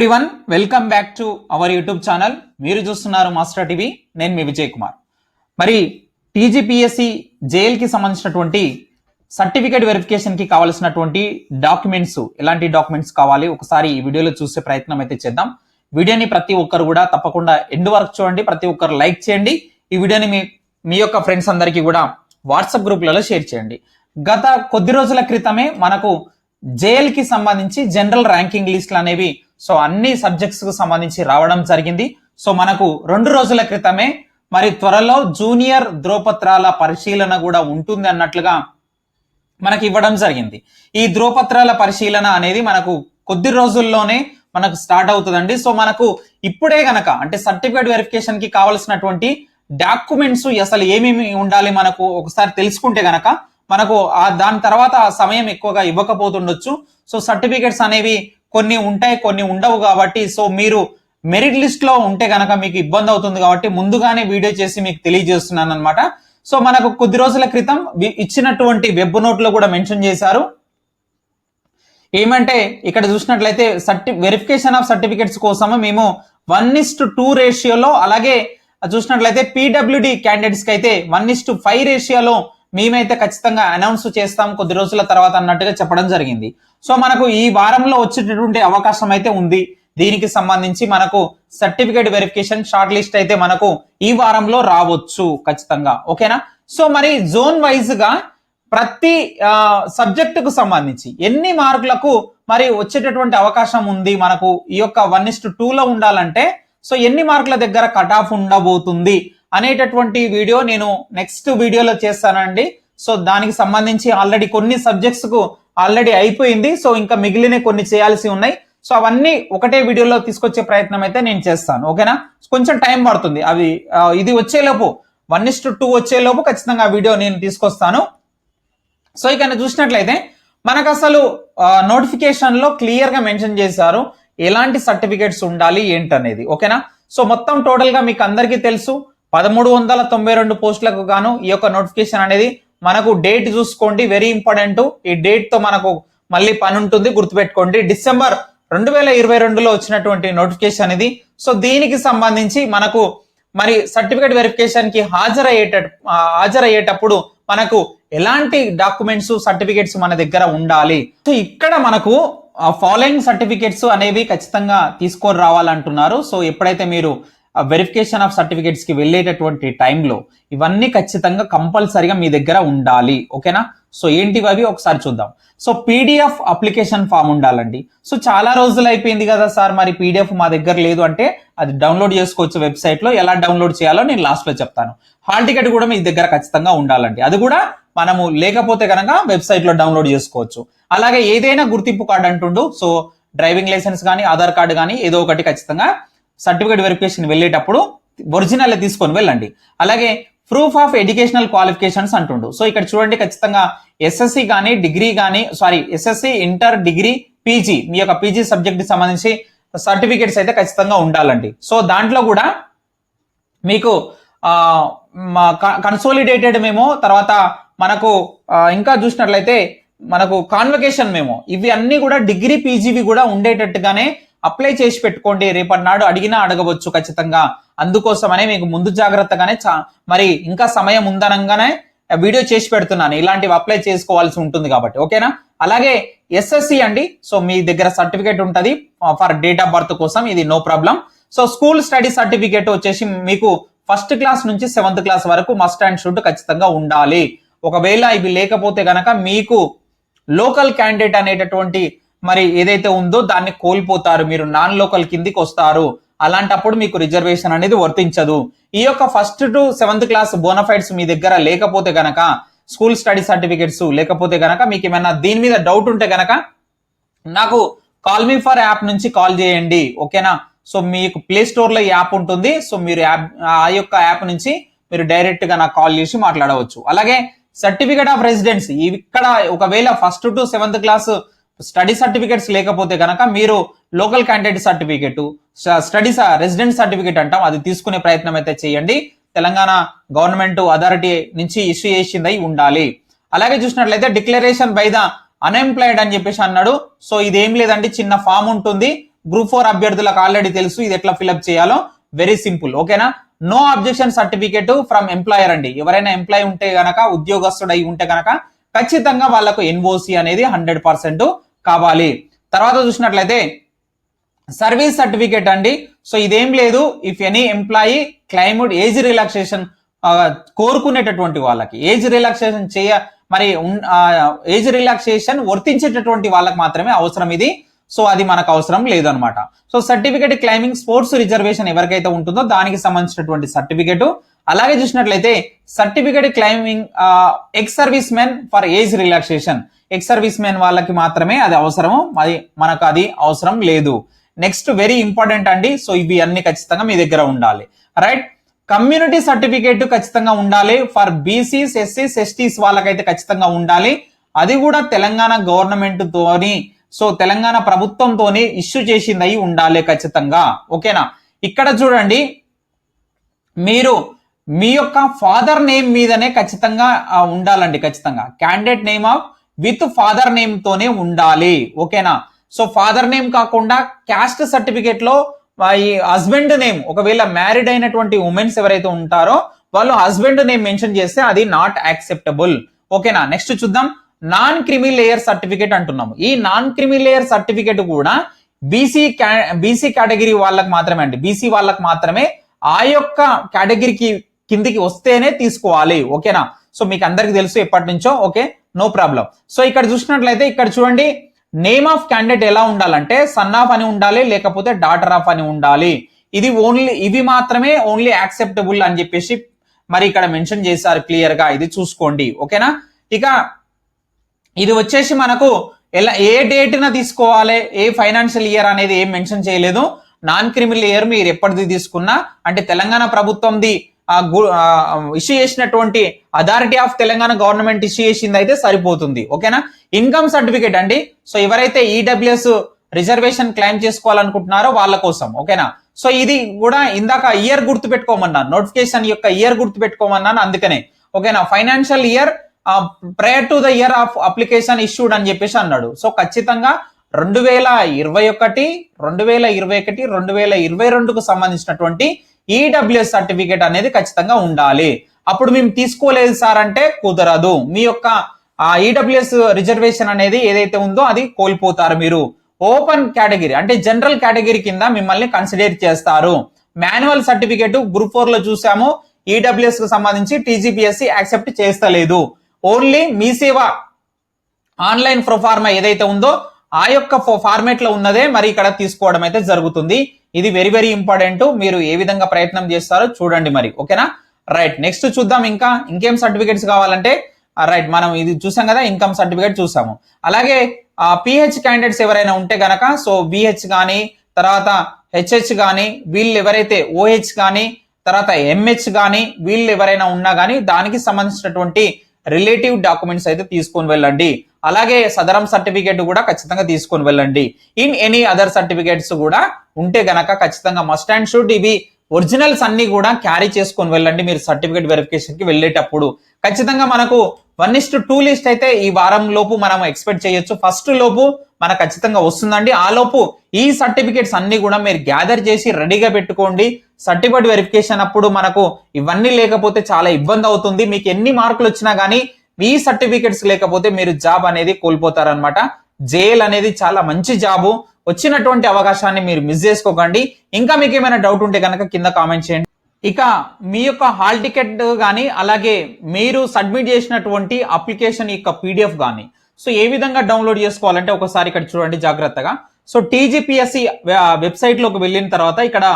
Everyone welcome back to our YouTube channel మీరు చూస్తున్నారు master TV నేను మీ విజయ్ కుమార్. మరి టీజీపీఎస్సి జైల్కి సంబంధించినటువంటి సర్టిఫికేట్ వెరిఫికేషన్కి కావాల్సినటువంటి డాక్యుమెంట్స్ ఎలాంటి డాక్యుమెంట్స్ కావాలి? ఒకసారి ఈ వీడియోలో చూసే ప్రయత్నం అయితే చేద్దాం. వీడియోని ప్రతి ఒక్కరు కూడా తప్పకుండా ఎండ్ వరకు చూడండి. ప్రతి ఒక్కరు లైక్ చేయండి. ఈ వీడియోని మీ మీ యొక్క ఫ్రెండ్స్ అందరికీ కూడా వాట్సాప్ గ్రూప్లలో షేర్ చేయండి. గత కొద్ది రోజుల క్రితమే మనకు జైల్కి సంబంధించి జనరల్ ర్యాంకింగ్ లిస్టులు అనేవి సో అన్ని సబ్జెక్ట్స్కు సంబంధించి రావడం జరిగింది. సో మనకు రెండు రోజుల క్రితమే మరి త్వరలో జూనియర్ ధ్రువపత్రాల పరిశీలన కూడా ఉంటుంది అన్నట్లుగా మనకి ఇవ్వడం జరిగింది. ఈ ధ్రువపత్రాల పరిశీలన అనేది మనకు కొద్ది రోజుల్లోనే మనకు స్టార్ట్ అవుతుందండి. సో మనకు ఇప్పుడే గనక అంటే సర్టిఫికేట్ వెరిఫికేషన్కి కావాల్సినటువంటి డాక్యుమెంట్స్ అసలు ఏమేమి ఉండాలి మనకు ఒకసారి తెలుసుకుంటే గనక మనకు ఆ దాని తర్వాత ఆ సమయం ఎక్కువగా ఇవ్వకపోతుండొచ్చు. సో సర్టిఫికేట్స్ అనేవి కొన్ని ఉంటాయి కొన్ని ఉండవు కాబట్టి సో మీరు మెరిట్ లిస్ట్లో ఉంటే కనుక మీకు ఇబ్బంది అవుతుంది కాబట్టి ముందుగానే వీడియో చేసి మీకు తెలియజేస్తున్నాను అనమాట సో మనకు కొద్ది రోజుల క్రితం వి- ఇచ్చినటువంటి వెబ్ నోట్లో కూడా మెన్షన్ చేశారు. ఏమంటే ఇక్కడ చూసినట్లయితే సర్టి వెరిఫికేషన్ ఆఫ్ సర్టిఫికెట్స్ కోసము మేము వన్ ఇస్ టు టూ రేషియోలో అలాగే చూసినట్లయితే పీడబ్ల్యూడి క్యాండిడేట్స్కి అయితే వన్ ఇస్ టు ఫైవ్ రేషియోలో మేమైతే ఖచ్చితంగా అనౌన్స్ చేస్తాం కొద్ది రోజుల తర్వాత అన్నట్టుగా చెప్పడం జరిగింది. సో మనకు ఈ వారంలో వచ్చేటటువంటి అవకాశం అయితే ఉంది. దీనికి సంబంధించి మనకు సర్టిఫికేట్ వెరిఫికేషన్ షార్ట్ లిస్ట్ అయితే మనకు ఈ వారంలో రావచ్చు ఖచ్చితంగా. ఓకేనా? సో మరి జోన్ వైజ్గా ప్రతి సబ్జెక్టుకు సంబంధించి ఎన్ని మార్కులకు మరి వచ్చేటటువంటి అవకాశం ఉంది మనకు? ఈ యొక్క వన్ ఇస్ టూలో ఉండాలంటే సో ఎన్ని మార్కుల దగ్గర కట్ ఆఫ్ ఉండబోతుంది అనేటటువంటి వీడియో నేను నెక్స్ట్ వీడియోలో చేస్తానండి. సో దానికి సంబంధించి ఆల్రెడీ కొన్ని సబ్జెక్ట్స్కు ఆల్రెడీ అయిపోయింది. సో ఇంకా మిగిలిన కొన్ని చేయాల్సి ఉన్నాయి. సో అవన్నీ ఒకటే వీడియోలో తీసుకొచ్చే ప్రయత్నం అయితే నేను చేస్తాను. ఓకేనా? కొంచెం టైం పడుతుంది. అవి ఇది వచ్చేలోపు వన్ ఇస్ టూ వచ్చేలోపు ఖచ్చితంగా ఆ వీడియో నేను తీసుకొస్తాను. సో ఇక్కడ చూసినట్లయితే మనకు అసలు నోటిఫికేషన్లో క్లియర్గా మెన్షన్ చేశారు ఎలాంటి సర్టిఫికేట్స్ ఉండాలి ఏంటనేది. ఓకేనా? సో మొత్తం టోటల్గా మీకు అందరికీ తెలుసు. పదమూడు వందల తొంభై రెండు పోస్టులకు గాను ఈ యొక్క నోటిఫికేషన్ అనేది మనకు డేట్ చూసుకోండి వెరీ ఇంపార్టెంట్ ఈ డేట్తో మనకు మళ్ళీ పని ఉంటుంది గుర్తుపెట్టుకోండి. డిసెంబర్ రెండు వేల ఇరవై రెండులో వచ్చినటువంటి నోటిఫికేషన్ ఇది సో దీనికి సంబంధించి మనకు మరి సర్టిఫికేట్ వెరిఫికేషన్కి హాజరయ్యేట హాజరయ్యేటప్పుడు మనకు ఎలాంటి డాక్యుమెంట్స్ సర్టిఫికేట్స్ మన దగ్గర ఉండాలి? సో ఇక్కడ మనకు ఫాలోయింగ్ సర్టిఫికేట్స్ అనేవి ఖచ్చితంగా తీసుకొని రావాలంటున్నారు. సో ఎప్పుడైతే మీరు వెరిఫికేషన్ ఆఫ్ సర్టిఫికేట్స్కి వెళ్ళేటటువంటి టైంలో ఇవన్నీ ఖచ్చితంగా కంపల్సరిగా మీ దగ్గర ఉండాలి. ఓకేనా సో ఏంటివి అవి? ఒకసారి చూద్దాం. సో పీడిఎఫ్ అప్లికేషన్ ఫామ్ ఉండాలండి. సో చాలా రోజులు అయిపోయింది కదా సార్ మరి పీడిఎఫ్ మా దగ్గర లేదు అంటే అది డౌన్లోడ్ చేసుకోవచ్చు వెబ్సైట్లో ఎలా డౌన్లోడ్ చేయాలో నేను లాస్ట్లో చెప్తాను. హాల్ టికెట్ కూడా మీ దగ్గర ఖచ్చితంగా ఉండాలండి. అది కూడా మనము లేకపోతే కనుక వెబ్సైట్లో డౌన్లోడ్ చేసుకోవచ్చు. అలాగే ఏదైనా గుర్తింపు కార్డు అంటుండు. సో డ్రైవింగ్ లైసెన్స్ కానీ ఆధార్ కార్డు కానీ ఏదో ఒకటి ఖచ్చితంగా సర్టిఫికేట్ వెరిఫికేషన్ వెళ్ళేటప్పుడు ఒరిజినల్ తీసుకొని వెళ్ళండి. అలాగే ప్రూఫ్ ఆఫ్ ఎడ్యుకేషనల్ క్వాలిఫికేషన్స్ అంటుండు. సో ఇక్కడ చూడండి ఖచ్చితంగా ఎస్ఎస్సి కానీ డిగ్రీ కానీ sorry SSC inter degree PG మీ యొక్క పీజీ సబ్జెక్ట్కి సంబంధించి సర్టిఫికేట్స్ అయితే ఖచ్చితంగా ఉండాలండి. సో దాంట్లో కూడా మీకు కన్సోలిడేటెడ్ మేమో తర్వాత మనకు ఇంకా చూసినట్లయితే మనకు కాన్వకేషన్ మేమో ఇవి అన్నీ కూడా డిగ్రీ పీజీవి కూడా ఉండేటట్టుగానే అప్లై చేసి పెట్టుకోండి. రేపటి నాడు అడిగినా అడగవచ్చు ఖచ్చితంగా. అందుకోసమనే మీకు ముందు జాగ్రత్తగానే చా- మరి ఇంకా సమయం ఉందనంగానే వీడియో చేసి పెడుతున్నాను. ఇలాంటివి అప్లై చేసుకోవాల్సి ఉంటుంది కాబట్టి. ఓకేనా? అలాగే ఎస్ఎస్సి అండి. సో మీ దగ్గర సర్టిఫికేట్ ఉంటుంది. ఫర్ డేట్ ఆఫ్ బర్త్ కోసం ఇది no problem. So school study certificate వచ్చేసి మీకు ఫస్ట్ క్లాస్ నుంచి సెవెంత్ క్లాస్ వరకు మస్ట్ అండ్ షుడ్ ఖచ్చితంగా ఉండాలి. ఒకవేళ ఇవి లేకపోతే గనక మీకు లోకల్ క్యాండిడేట్ అనేటటువంటి మరి ఏదైతే ఉందో దాన్ని కోల్పోతారు మీరు నాన్ లోకల్ కిందికి వస్తారు. అలాంటప్పుడు మీకు రిజర్వేషన్ అనేది వర్తించదు. ఈ యొక్క first to seventh class bonafides మీ దగ్గర లేకపోతే గనక స్కూల్ స్టడీ సర్టిఫికేట్స్ లేకపోతే గనక మీకు ఏమైనా దీని మీద డౌట్ ఉంటే గనక నాకు కాల్ మీ ఫర్ యాప్ నుంచి కాల్ చేయండి. ఓకేనా సో మీకు ప్లే స్టోర్లో ఈ యాప్ ఉంటుంది. సో మీరు యాప్ ఆ యొక్క యాప్ నుంచి మీరు డైరెక్ట్గా నాకు కాల్ చేసి మాట్లాడవచ్చు. అలాగే సర్టిఫికేట్ ఆఫ్ రెసిడెన్స్ ఇక్కడ ఒకవేళ first to seventh class study certificates లేకపోతే కనుక మీరు local candidate certificate studies resident certificate అంటాం. అది తీసుకునే ప్రయత్నం అయితే చేయండి. తెలంగాణ గవర్నమెంట్ అథారిటీ నుంచి ఇష్యూ చేసింది ఉండాలి. అలాగే చూసినట్లయితే డిక్లరేషన్ బై ద అన్ఎంప్లాయిడ్ అని చెప్పేసి అన్నాడు. సో ఇది ఏం లేదండి చిన్న ఫామ్ ఉంటుంది. గ్రూప్ ఫోర్ అభ్యర్థులకు ఆల్రెడీ తెలుసు. ఇది ఎట్లా ఫిల్అప్ చేయాలో? వెరీ సింపుల్ ఓకేనా no? Objection certificate from employer అండి. ఎవరైనా ఎంప్లాయ్ ఉంటే గనక ఉద్యోగస్తుడు అయి ఉంటే గనక ఖచ్చితంగా వాళ్ళకు ఎన్ఓసి అనేది హండ్రెడ్ పర్సెంట్ కావాలి. తర్వాత చూసినట్లయితే సర్వీస్ సర్టిఫికేట్ అండి. సో ఇదేం లేదు. If any employee claimed age relaxation కోరుకునేటటువంటి వాళ్ళకి ఏజ్ రిలాక్సేషన్ చేయ మరి ఏజ్ రిలాక్సేషన్ వర్తించేటటువంటి వాళ్ళకి మాత్రమే అవసరం ఇది. సో అది మనకు అవసరం లేదనమాట. So certificate claiming sports reservation ఎవరికైతే ఉంటుందో దానికి సంబంధించినటువంటి సర్టిఫికేట్ అలాగే చూసినట్లయితే certificate claiming ex service men for age relaxation ex service men వాళ్ళకి మాత్రమే అది అవసరము. అది మనకు అది అవసరం లేదు. నెక్స్ట్ వెరీ ఇంపార్టెంట్ అండి. సో ఇవి అన్ని ఖచ్చితంగా మీ దగ్గర ఉండాలి. రైట్ కమ్యూనిటీ సర్టిఫికేట్ ఖచ్చితంగా ఉండాలి. ఫర్ బీసీస్ ఎస్సీస్ ఎస్టీస్ వాళ్ళకైతే ఖచ్చితంగా ఉండాలి. అది కూడా తెలంగాణ గవర్నమెంట్ తోని సో తెలంగాణ ప్రభుత్వంతోని ఇష్యూ చేసింది ఉండాలి ఖచ్చితంగా. ఓకేనా ఇక్కడ చూడండి. మీరు మీ యొక్క ఫాదర్ నేమ్ మీదనే ఖచ్చితంగా ఉండాలండి ఖచ్చితంగా. Candidate name of with father name తోనే ఉండాలి. ఓకేనా? సో ఫాదర్ నేమ్ కాకుండా క్యాస్ట్ సర్టిఫికేట్లో ఈ హస్బెండ్ నేమ్ ఒకవేళ మ్యారీడ్ అయినటువంటి ఉమెన్స్ ఎవరైతే ఉంటారో వాళ్ళు హస్బెండ్ నేమ్ మెన్షన్ చేస్తే అది నాట్ యాక్సెప్టబుల్. ఓకేనా? నెక్స్ట్ చూద్దాం. నాన్ క్రిమి లేయర్ సర్టిఫికేట్ అంటున్నాము. ఈ నాన్ క్రిమి లేయర్ సర్టిఫికేట్ కూడా బీసీ బీసీ కేటగిరీ వాళ్ళకి మాత్రమే అండి. బీసీ వాళ్ళకి మాత్రమే ఆ యొక్క కేటగిరీకి కిందికి వస్తేనే తీసుకోవాలి. ఓకేనా? సో మీకు అందరికి తెలుసు ఎప్పటి నుంచో. ఓకే? నో ప్రాబ్లం సో ఇక్కడ చూసినట్లయితే ఇక్కడ చూడండి నేమ్ ఆఫ్ క్యాండిడేట్ ఎలా ఉండాలంటే సన్ ఆఫ్ అని ఉండాలి లేకపోతే డాటర్ ఆఫ్ అని ఉండాలి. ఇది ఓన్లీ ఇవి మాత్రమే ఓన్లీ యాక్సెప్టబుల్ అని చెప్పేసి మరి ఇక్కడ మెన్షన్ చేశారు క్లియర్గా. ఇది చూసుకోండి. ఓకేనా ఇక ఇది వచ్చేసి మనకు ఎలా ఏ డేట్న తీసుకోవాలి ఏ ఫైనాన్షియల్ ఇయర్ అనేది ఏం మెన్షన్ చేయలేదు. నాన్ క్రిమినల్ ఇయర్ మీరు ఎప్పటిది తీసుకున్నా అంటే తెలంగాణ ప్రభుత్వంది ఇష్యూ చేసినటువంటి authority of Telangana government issue చేసింది అయితే సరిపోతుంది. ఓకేనా? ఇన్కమ్ సర్టిఫికేట్ అండి. సో ఎవరైతే ఈడబ్ల్యూఎస్ రిజర్వేషన్ క్లెయిమ్ చేసుకోవాలనుకుంటున్నారో వాళ్ళ కోసం. ఓకేనా? సో ఇది కూడా ఇందాక ఇయర్ గుర్తు పెట్టుకోమన్నాను నోటిఫికేషన్ యొక్క ఇయర్ గుర్తు పెట్టుకోమన్నాను అందుకనే. ఓకేనా? Financial year prior to the year of application issued అని చెప్పేసి అన్నాడు. సో ఖచ్చితంగా రెండు వేల ఇరవై ఒకటి రెండు వేల ఇరవై ఒకటి రెండు వేల ఇరవై రెండుకు సంబంధించినటువంటి ఈడబ్ల్యూఎస్ సర్టిఫికేట్ అనేది ఖచ్చితంగా ఉండాలి. అప్పుడు మేము తీసుకోలేదు సార్ అంటే కుదరదు. మీ యొక్క ఆ ఈడబ్ల్యూఎస్ రిజర్వేషన్ అనేది ఏదైతే ఉందో అది కోల్పోతారు మీరు. ఓపెన్ కేటగిరీ అంటే జనరల్ కేటగిరీ కింద మిమ్మల్ని కన్సిడర్ చేస్తారు. మాన్యువల్ సర్టిఫికేట్ గ్రూప్ ఫోర్లో చూసాము. ఈడబ్ల్యూఎస్కు సంబంధించి టీజీపీఎస్సీ యాక్సెప్ట్ చేస్తలేదు. Only Mee Seva online proforma ఏదైతే ఉందో ఆ యొక్క ఫార్మేట్లో ఉన్నదే మరి ఇక్కడ తీసుకోవడం అయితే జరుగుతుంది. ఇది వెరీ వెరీ ఇంపార్టెంట్ మీరు ఏ విధంగా ప్రయత్నం చేస్తారో చూడండి మరి. ఓకేనా రైట్ నెక్స్ట్ చూద్దాం ఇంకా. ఇంకేం సర్టిఫికేట్స్ కావాలంటే రైట్ మనం ఇది చూసాం కదా ఇన్కమ్ సర్టిఫికేట్ చూసాము. అలాగే పిహెచ్ క్యాండిడేట్స్ ఎవరైనా ఉంటే గనక సో బిహెచ్ కానీ తర్వాత హెచ్హెచ్ కానీ వీళ్ళు ఎవరైతే ఓహెచ్ కానీ తర్వాత ఎంహెచ్ కానీ వీళ్ళు ఎవరైనా ఉన్నా కానీ దానికి సంబంధించినటువంటి రిలేటివ్ డాక్యుమెంట్స్ అయితే తీసుకొని వెళ్ళండి. అలాగే సదరం సర్టిఫికేట్ కూడా ఖచ్చితంగా తీసుకొని వెళ్ళండి. ఇన్ ఎనీ అదర్ సర్టిఫికేట్స్ కూడా ఉంటే గనక ఖచ్చితంగా మస్ట్ అండ్ షుడ్ ఇవి ఒరిజినల్స్ అన్ని కూడా క్యారీ చేసుకొని వెళ్ళండి మీరు సర్టిఫికేట్ వెరిఫికేషన్కి వెళ్ళేటప్పుడు. ఖచ్చితంగా మనకు one is to two list అయితే ఈ వారం లోపు మనం ఎక్స్పెక్ట్ చేయొచ్చు. ఫస్ట్ లోపు మనకు ఖచ్చితంగా వస్తుందండి. ఆ లోపు ఈ సర్టిఫికేట్స్ అన్ని కూడా మీరు గ్యాదర్ చేసి రెడీగా పెట్టుకోండి. సర్టిఫికేట్ వెరిఫికేషన్ అప్పుడు మనకు ఇవన్నీ లేకపోతే చాలా ఇబ్బంది అవుతుంది. మీకు ఎన్ని మార్కులు వచ్చినా కానీ ఈ సర్టిఫికేట్స్ లేకపోతే మీరు జాబ్ అనేది కోల్పోతారనమాట జేఎల్ అనేది చాలా మంచి జాబు వచ్చినటువంటి అవకాశాన్ని మీరు మిస్ చేసుకోకండి. ఇంకా మీకు ఏమైనా డౌట్ ఉంటే కనుక కింద కామెంట్ చేయండి. ఇక మీ యొక్క హాల్ టికెట్ కానీ అలాగే మీరు సబ్మిట్ చేసినటువంటి అప్లికేషన్ యొక్క పీడిఎఫ్ కానీ సో ఏ విధంగా డౌన్లోడ్ చేసుకోవాలంటే ఒకసారి ఇక్కడ చూడండి జాగ్రత్తగా. సో టీజీపీఎస్సి వెబ్సైట్లోకి వెళ్ళిన తర్వాత ఇక్కడ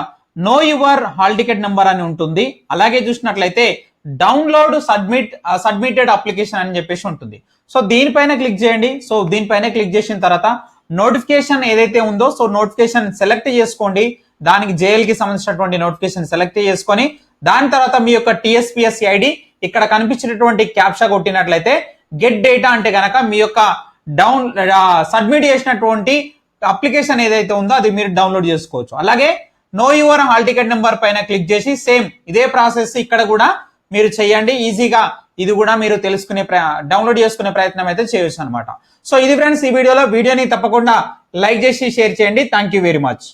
know your hall ticket number అని ఉంటుంది. అలాగే చూసినట్లయితే డౌన్లోడ్ సబ్మిట్ సబ్మిటెడ్ అప్లికేషన్ అని చెప్పేసి ఉంటుంది. సో దీనిపైన క్లిక్ చేయండి. సో దీనిపైన క్లిక్ చేసిన తర్వాత నోటిఫికేషన్ ఏదైతే ఉందో సో నోటిఫికేషన్ సెలెక్ట్ చేసుకోండి. దానికి జేఎల్కి సంబంధించినటువంటి నోటిఫికేషన్ సెలెక్ట్ చేసుకొని దాని తర్వాత మీ యొక్క టిఎస్పిఎస్సి ఐడి ఇక్కడ కనిపించినటువంటి క్యాప్షా కొట్టినట్లయితే గెట్ డేటా అంటే కనుక మీ యొక్క డౌన్ సబ్మిట్ చేసినటువంటి అప్లికేషన్ ఏదైతే ఉందో అది మీరు డౌన్లోడ్ చేసుకోవచ్చు. అలాగే know your hall ticket number పైన క్లిక్ చేసి సేమ్ ఇదే ప్రాసెస్ ఇక్కడ కూడా మీరు చేయండి ఈజీగా ఇది కూడా మీరు తెలుసుకునే డౌన్లోడ్ చేసుకునే ప్రయత్నం అయితే చేయొచ్చు అనమాట సో ఇది ఫ్రెండ్స్ ఈ వీడియోలో. వీడియోని తప్పకుండా లైక్ చేసి షేర్ చేయండి. Thank you very much.